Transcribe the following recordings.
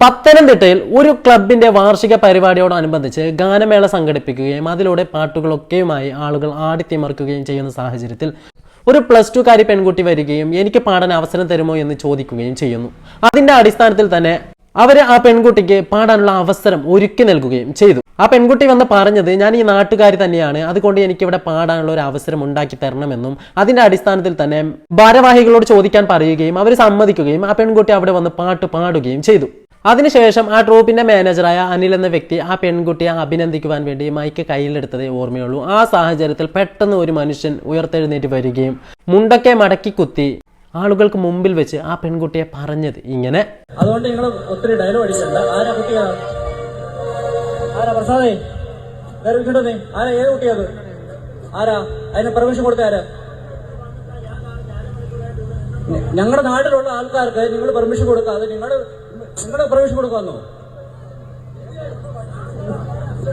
പത്തനംതിട്ടയിൽ ഒരു ക്ലബിന്റെ വാർഷിക പരിപാടിയോടനുബന്ധിച്ച് ഗാനമേള സംഘടിപ്പിക്കുകയും അതിലൂടെ പാട്ടുകളൊക്കെയുമായി ആളുകൾ ആടിത്തിമറിക്കുകയും ചെയ്യുന്ന സാഹചര്യത്തിൽ ഒരു പ്ലസ് ടു കാരി പെൺകുട്ടി വരികയും എനിക്ക് പാടാൻ അവസരം തരുമോ എന്ന് ചോദിക്കുകയും ചെയ്യുന്നു. അതിന്റെ അടിസ്ഥാനത്തിൽ തന്നെ അവർ ആ പെൺകുട്ടിക്ക് പാടാനുള്ള അവസരം ഒരുക്കി നൽകുകയും ചെയ്തു. ആ പെൺകുട്ടി വന്ന് പറഞ്ഞത് ഞാൻ ഈ നാട്ടുകാരി തന്നെയാണ് അതുകൊണ്ട് എനിക്ക് ഇവിടെ പാടാനുള്ള ഒരു അവസരം ഉണ്ടാക്കി തരണമെന്നും അതിന്റെ അടിസ്ഥാനത്തിൽ തന്നെ ഭാരവാഹികളോട് ചോദിക്കാൻ പറയുകയും അവർ സമ്മതിക്കുകയും ആ പെൺകുട്ടി അവിടെ വന്ന് പാട്ട് പാടുകയും ചെയ്തു. അതിനുശേഷം ആ ട്രൂപ്പിന്റെ മാനേജറായ അനിൽ എന്ന വ്യക്തി ആ പെൺകുട്ടിയെ അഭിനന്ദിക്കുവാൻ വേണ്ടി മൈക്ക് കയ്യിലെടുത്തതേ ഓർമ്മയുള്ളൂ. ആ സാഹചര്യത്തിൽ പെട്ടെന്ന് ഒരു മനുഷ്യൻ ഉയർത്തെഴുന്നേറ്റ് വരികയും മുണ്ടൊക്കെ മടക്കി കുത്തി ആളുകൾക്ക് മുമ്പിൽ വെച്ച് ആ പെൺകുട്ടിയെ പറഞ്ഞത് ഇങ്ങനെ. അതുകൊണ്ട് നിങ്ങൾ ഒത്തിരി ഡയലോഗ് അടിച്ചിട്ടുണ്ട്. ആരാ ആരാ ആരാ? ഏത് കുട്ടിയത് ആരാ? അതിന് പെർമിഷൻ കൊടുത്ത ഞങ്ങളുടെ നാട്ടിലുള്ള ആൾക്കാർക്ക് നിങ്ങൾ പെർമിഷൻ കൊടുക്കാതെ നിങ്ങളുടെ നിങ്ങളുടെ പ്രവേശനം കൊടുക്കാന്നോ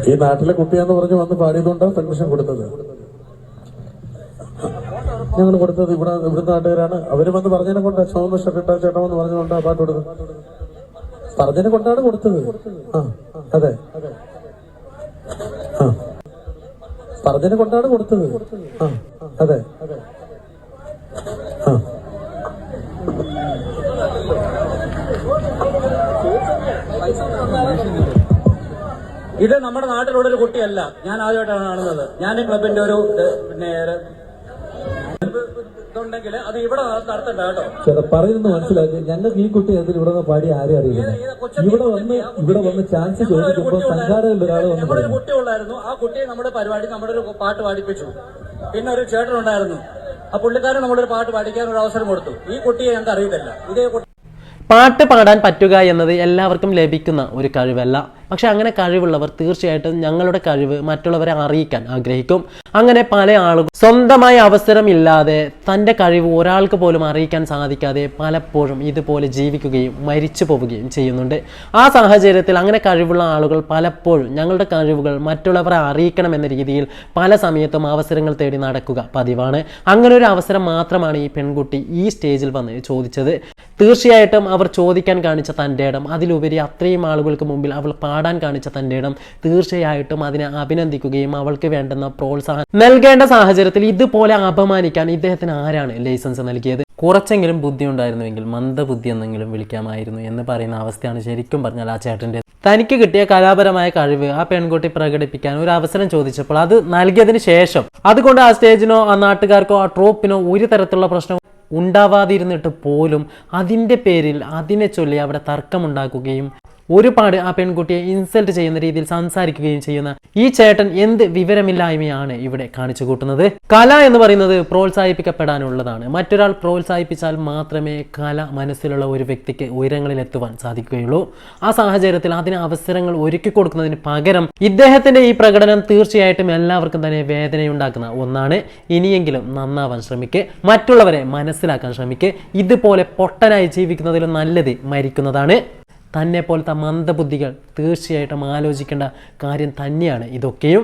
ഈ നാട്ടിലെ കുട്ടിയാന്ന് പറഞ്ഞ് വന്ന് പാടിയതുകൊണ്ടാണ് പെർമിഷൻ കൊടുത്തത്. ഞങ്ങൾ കൊടുത്തത് ഇവിടെ ഇവിടുത്തെ നാട്ടുകാരാണ്. അവർ വന്ന് പറഞ്ഞതിനെ കൊണ്ട് ചുവന്ന ഷർട്ടിട്ട ചേട്ടമെന്ന് പറഞ്ഞുകൊണ്ടാ പാട്ട് കൊടുത്തത്. പറഞ്ഞതിനെ കൊണ്ടാണ് കൊടുത്തത്. ആ അതെ. ആ. പറഞ്ഞതിനെ കൊണ്ടാണ് കൊടുത്തത്. ആ അതെ. ഇത് നമ്മുടെ നാട്ടിലുള്ള ഒരു കുട്ടിയല്ല. ഞാൻ ആദ്യമായിട്ടാണ് കാണുന്നത്. ഞാൻ ഈ ക്ലബിന്റെ ഒരു പിന്നെ ഇതുണ്ടെങ്കിൽ അത് ഇവിടെ നടത്തണ്ട കേട്ടോ. ചേട്ടാ പറയുന്നത് മനസ്സിലാക്കി. ഞങ്ങൾക്ക് ഈ കുട്ടി എന്തിന് ഇവിടെ നിന്ന് പാടി ആരും അറിയില്ല. ഇവിടെ വന്ന് ഇവിടെ വന്ന് ചാൻസ് ചോദിക്കുമ്പോൾ സംഘാടകരിൽ ഒരാൾ വന്ന് നമ്മുടെ ഒരു പറഞ്ഞു കുട്ടി ഉണ്ടായിരുന്നു ആ കുട്ടിയെ നമ്മുടെ പരിപാടി നമ്മുടെ ഒരു പാട്ട് പാടിപ്പിച്ചു. പിന്നെ ഒരു ചേട്ടൻ ഉണ്ടായിരുന്നു. ആ പുള്ളിക്കാരൻ നമ്മളൊരു ഒരു പാട്ട് പാടിക്കാൻ ഒരു അവസരം കൊടുത്തു. ഈ കുട്ടിയെ ഞങ്ങൾക്ക് അറിയത്തില്ല. ഇതേ കുട്ടി പാട്ട് പാടാൻ പറ്റുക എന്നത് എല്ലാവർക്കും ലഭിക്കുന്ന ഒരു കഴിവല്ല. പക്ഷെ അങ്ങനെ കഴിവുള്ളവർ തീർച്ചയായിട്ടും ഞങ്ങളുടെ കഴിവ് മറ്റുള്ളവരെ അറിയിക്കാൻ ആഗ്രഹിക്കും. അങ്ങനെ പല ആളുകൾ സ്വന്തമായി അവസരമില്ലാതെ തന്റെ കഴിവ് ഒരാൾക്ക് പോലും അറിയിക്കാൻ സാധിക്കാതെ പലപ്പോഴും ഇതുപോലെ ജീവിക്കുകയും മരിച്ചു പോവുകയും ചെയ്യുന്നുണ്ട്. ആ സാഹചര്യത്തിൽ അങ്ങനെ കഴിവുള്ള ആളുകൾ പലപ്പോഴും ഞങ്ങളുടെ കഴിവുകൾ മറ്റുള്ളവരെ അറിയിക്കണം എന്ന രീതിയിൽ പല സമയത്തും അവസരങ്ങൾ തേടി നടക്കുക പതിവാണ്. അങ്ങനെ ഒരു അവസരം മാത്രമാണ് ഈ പെൺകുട്ടി ഈ സ്റ്റേജിൽ വന്ന് ചോദിച്ചത്. തീർച്ചയായിട്ടും അവർ ചോദിക്കാൻ കാണിച്ച തന്റെ ഇടം. അതിലുപരി അത്രയും ആളുകൾക്ക് മുമ്പിൽ അവൾ പാടാൻ കാണിച്ച തന്റെ ഇടം തീർച്ചയായിട്ടും അതിനെ അഭിനന്ദിക്കുകയും അവൾക്ക് വേണ്ടുന്ന പ്രോത്സാഹനം നൽകേണ്ട സാഹചര്യത്തിൽ ഇതുപോലെ അപമാനിക്കാൻ ഇദ്ദേഹത്തിന് ആരാണ് ലൈസൻസ് നൽകിയത്? കുറച്ചെങ്കിലും ബുദ്ധി ഉണ്ടായിരുന്നുവെങ്കിൽ മന്ദബുദ്ധി എന്നെങ്കിലും വിളിക്കാമായിരുന്നു എന്ന് പറയുന്ന അവസ്ഥയാണ് ശരിക്കും പറഞ്ഞാൽ ആ ചേട്ടന്റെ. തനിക്ക് കിട്ടിയ കലാപരമായ കഴിവ് ആ പെൺകുട്ടി പ്രകടിപ്പിക്കാൻ ഒരു അവസരം ചോദിച്ചപ്പോൾ അത് നൽകിയതിന് ശേഷം. അതുകൊണ്ട് ആ സ്റ്റേജിനോ ആ നാട്ടുകാർക്കോ ആ ട്രോപ്പിനോ ഒരു തരത്തിലുള്ള പ്രശ്നം ഉണ്ടാവാതിരുന്നിട്ട് പോലും അതിന്റെ പേരിൽ അതിനെ ചൊല്ലി അവിടെ തർക്കമുണ്ടാക്കുകയും ഒരുപാട് ആ പെൺകുട്ടിയെ ഇൻസൾട്ട് ചെയ്യുന്ന രീതിയിൽ സംസാരിക്കുകയും ചെയ്യുന്ന ഈ ചേട്ടൻ എന്ത് വിവരമില്ലായ്മയാണ് ഇവിടെ കാണിച്ചു കൂട്ടുന്നത്. കല എന്ന് പറയുന്നത് പ്രോത്സാഹിപ്പിക്കപ്പെടാനുള്ളതാണ്. മറ്റൊരാൾ പ്രോത്സാഹിപ്പിച്ചാൽ മാത്രമേ കല മനസ്സിലുള്ള ഒരു വ്യക്തിക്ക് ഉയരങ്ങളിൽ എത്തുവാൻ സാധിക്കുകയുള്ളൂ. ആ സാഹചര്യത്തിൽ അതിന് അവസരങ്ങൾ ഒരുക്കി കൊടുക്കുന്നതിന് പകരം ഇദ്ദേഹത്തിന്റെ ഈ പ്രകടനം തീർച്ചയായിട്ടും എല്ലാവർക്കും തന്നെ വേദനയുണ്ടാക്കുന്ന ഒന്നാണ്. ഇനിയെങ്കിലും നന്നാവാൻ ശ്രമിക്ക്. മറ്റുള്ളവരെ മനസ്സിലാക്കാൻ ശ്രമിക്ക്. ഇതുപോലെ പൊട്ടനായി ജീവിക്കുന്നതിലും നല്ലത് മരിക്കുന്നതാണ്. തന്നെ പോലത്തെ മന്ദബുദ്ധികൾ തീർച്ചയായിട്ടും ആലോചിക്കേണ്ട കാര്യം തന്നെയാണ്. ഇതൊക്കെയും